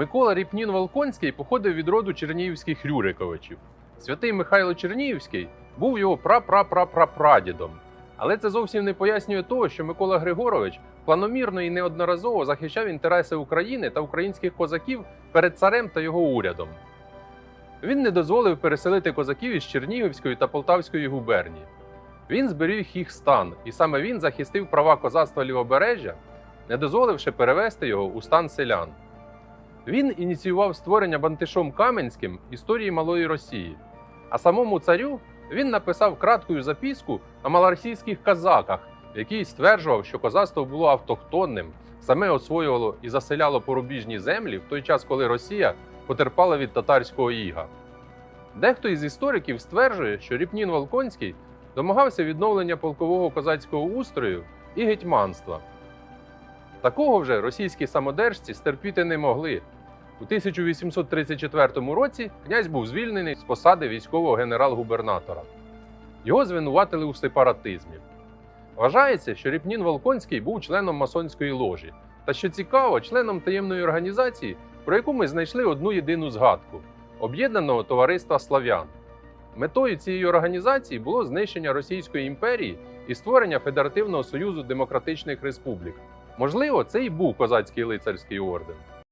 Микола Ріпнін Волконський походив від роду чернігівських Рюриковичів. Святий Михайло Чернігівський був його прапрапрапрапрадідом. Але це зовсім не пояснює того, що Микола Григорович планомірно і неодноразово захищав інтереси України та українських козаків перед царем та його урядом. Він не дозволив переселити козаків із Чернігівської та Полтавської губернії. Він зберіг їх стан, і саме він захистив права козацтва лівобережжя, не дозволивши перевести його у стан селян. Він ініціював створення Бантишом Каменським історії Малої Росії, а самому царю він написав краткою записку о малоросійських казаках, в якій стверджував, що козацтво було автохтонним, саме освоювало і заселяло порубіжні землі в той час, коли Росія потерпала від татарського іга. Дехто із істориків стверджує, що Ріпнін Волконський домагався відновлення полкового козацького устрою і гетьманства. Такого вже російські самодержці стерпіти не могли. У 1834 році князь був звільнений з посади військового генерал-губернатора. Його звинуватили у сепаратизмі. Вважається, що Ріпнін Волконський був членом масонської ложі, та що цікаво, членом таємної організації, про яку ми знайшли одну єдину згадку об'єднаного товариства Славян. Метою цієї організації було знищення Російської імперії і створення Федеративного Союзу Демократичних Республік. Можливо, це і був козацький лицарський орден.